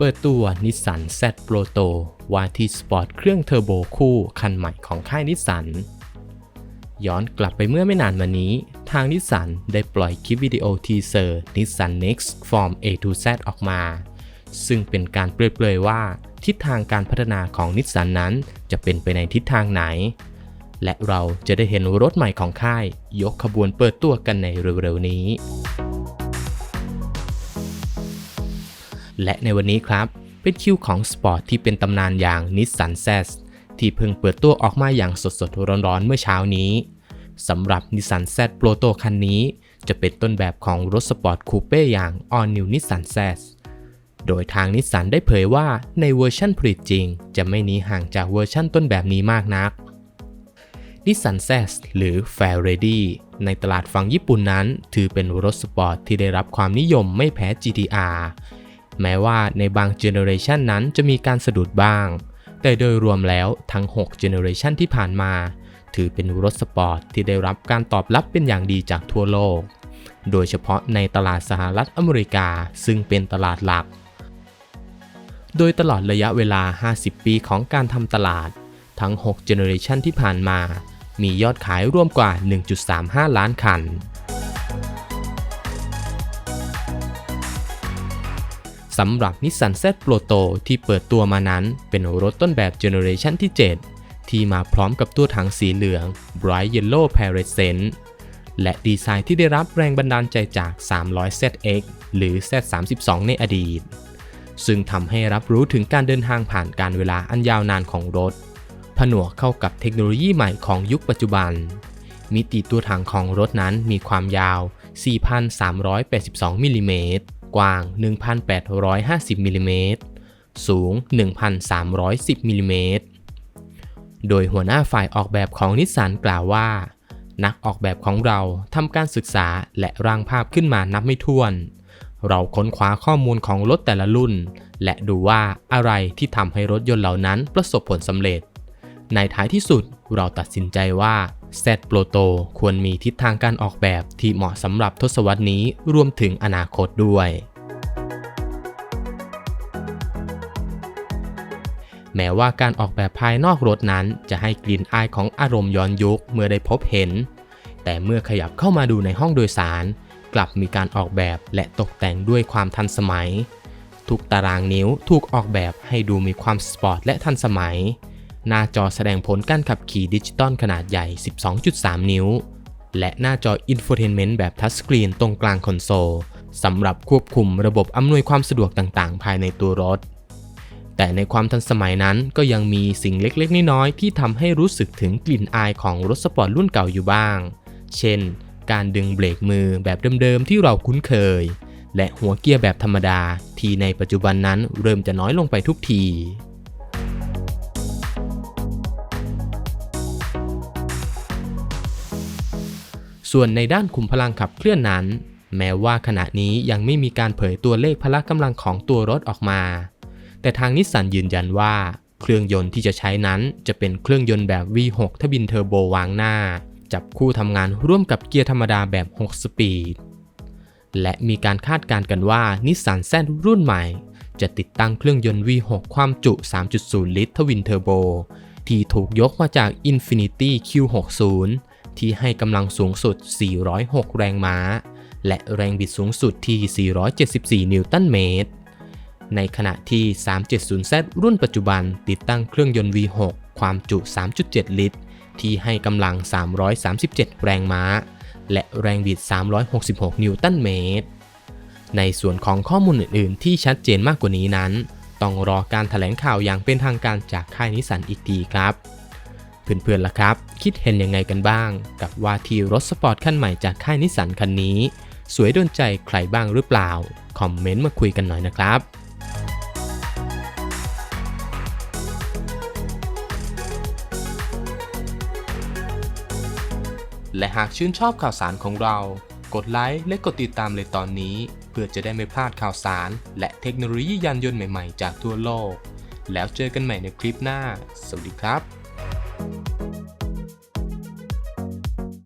เปิดตัวนิสสัน Z Proto ว่าที่สปอร์ตเครื่องเทอร์โบคู่คันใหม่ของค่ายนิสสัน ย้อนกลับไปเมื่อไม่นานมานี้ ทางนิสสันได้ปล่อยคลิปวิดีโอทีเซอร์นิสสัน Next Form A to Z ออกมา ซึ่งเป็นการเปรยๆว่า ทิศทางการพัฒนาของนิสสันนั้นจะเป็นไปในทิศทางไหน และเราจะได้เห็นรถใหม่ของค่าย ยกขบวนเปิดตัวกันในเร็วๆนี้ และในวันนี้ครับ เป็นคิวของสปอร์ตที่เป็นตำนานอย่างนิสสันแซสที่เพิ่งเปิดตัวออกมาอย่างสดๆ ร้อนๆ เมื่อเช้านี้สำหรับนิสสันแซ p โปรโตคันนี้ จะเป็นต้นแบบของรถสปอร์ตคูเป้อย่าง All New Nissan z โดยทางนิสสันได้เผยว่าในเวอร์ชั่นผลิตจริง จะไม่หนีห่างจากเวอร์ชั่นต้นแบบนี้มากนักนิสสันแซสหรือ f a i r r e d y ในตลาดฝั่งญี่ปุ่นนั้น ถือเป็นรถสปอร์ตที่ได้รับความนิยมไม่แพ้ GTR แม้ว่าในบางเจเนอเรชันนั้นจะมีการสะดุดบ้าง แต่โดยรวมแล้วทั้ง6เจเนอเรชันที่ผ่านมา ถือเป็นรถสปอร์ตที่ได้รับการตอบรับเป็นอย่างดีจากทั่วโลก โดยเฉพาะในตลาดสหรัฐอเมริกาซึ่งเป็นตลาดหลัก โดยตลอดระยะเวลา 50 ปีของการทำตลาด ทั้ง6เจเนอเรชันที่ผ่านมา มียอดขายรวมกว่า 1.35 ล้านคัน สำหรับนิสสัน Z Proto ที่เปิดตัวมานั้น เป็นรถต้นแบบเจเนอเรชันที่ 7 ที่มาพร้อมกับตัวถังสีเหลือง Bright Yellow p a r e s e n t และดีไซน์ที่ได้รับแรงบันดาลใจจาก 300ZX หรือ Z32 ในอดีต ซึ่งทำให้รับรู้ถึงการเดินทางผ่านการเวลาอันยาวนานของรถ ผนวกเข้ากับเทคโนโลยีใหม่ของยุคปัจจุบัน มิติตัวถังของรถนั้นมีความยาว 4,382มิลลิเมตร กว้าง 1,850มิลลิเมตรสูง 1,310มิลลิเมตรโดยหัวหน้าฝ่ายออกแบบของนิสสันกล่าวว่า นักออกแบบของเราทำการศึกษาและร่างภาพขึ้นมานับไม่ถ้วน เราค้นคว้าข้อมูลของรถแต่ละรุ่น และดูว่าอะไรที่ทำให้รถยนต์เหล่านั้นประสบผลสำเร็จ ในท้ายที่สุดเราตัดสินใจว่า Z Proto ควรมีทิศทางการออกแบบที่เหมาะสำหรับทศวรรษนี้รวมถึงอนาคตด้วยแม้ว่าการออกแบบภายนอกรถนั้นจะให้กลิ่นอายของอารมณ์ย้อนยุคเมื่อได้พบเห็น แต่เมื่อขยับเข้ามาดูในห้องโดยสาร กลับมีการออกแบบและตกแต่งด้วยความทันสมัย ทุกตารางนิ้วถูกออกแบบให้ดูมีความสปอร์ตและทันสมัย หน้าจอแสดงผลการขับขี่ดิจิตอลขนาดใหญ่ 12.3 นิ้ว และหน้าจออินโฟเทนเมนต์แบบทัชสกรีนตรงกลางคอนโซลสำหรับควบคุมระบบอำนวยความสะดวกต่างๆ ภายในตัวรถ แต่ในความทันสมัยนั้นก็ยังมีสิ่งเล็กๆ น้อยๆ ที่ทำให้รู้สึกถึงกลิ่นอายของรถสปอร์ตรุ่นเก่าอยู่บ้าง เช่น การดึงเบรกมือแบบเดิมๆ ที่เราคุ้นเคย และหัวเกียร์แบบธรรมดาที่ในปัจจุบันนั้นเริ่มจะน้อยลงไปทุกที ส่วนในด้านขุมพลังขับเคลื่อนนั้น แม้ว่าขณะนี้ยังไม่มีการเผยตัวเลขพละกำลังของตัวรถออกมา แต่ทางนิสสันยืนยันว่า เครื่องยนต์ที่จะใช้นั้นจะเป็นเครื่องยนต์แบบ V6 ทบินเทอร์โบวางหน้า จับคู่ทำงานร่วมกับเกียร์ธรรมดาแบบ 6 สปีด และมีการคาดการณ์กันว่านิสสันแซนรุ่นใหม่ จะติดตั้งเครื่องยนต์ V6 ความจุ 3.0 ลิตรทวินเทอร์โบที่ถูกยกมาจาก Infiniti Q60 ที่ให้กำลังสูงสุด 406 แรงม้า และแรงบิดสูงสุดที่ 474 นิวตันเมตร ในขณะที่ 370Z รุ่นปัจจุบันติดตั้งเครื่องยนต์ V6 ความจุ 3.7 ลิตร ที่ให้กำลัง 337 แรงม้า และแรงบิด 366 นิวตันเมตร ในส่วนของข้อมูลอื่น ๆ ที่ชัดเจนมากกว่านี้นั้น ต้องรอการถแถลงข่าวอย่างเป็นทางการจากค่ายนิสสันอีกทีครับ เพื่อนๆล่ะครับ คิดเห็นยังไงกันบ้าง กับว่าที่รถสปอร์ตคันใหม่จากค่ายนิสสันคันนี้ สวยโดนใจใครบ้างหรือเปล่า คอมเมนต์มาคุยกันหน่อยนะครับและหากชื่นชอบข่าวสารของเรา กดไลค์และกดติดตามเลยตอนนี้ เพื่อจะได้ไม่พลาดข่าวสาร และเทคโนโลยียานยนต์ใหม่ๆ จากทั่วโลก แล้วเจอกันใหม่ในคลิปหน้า สวัสดีครับ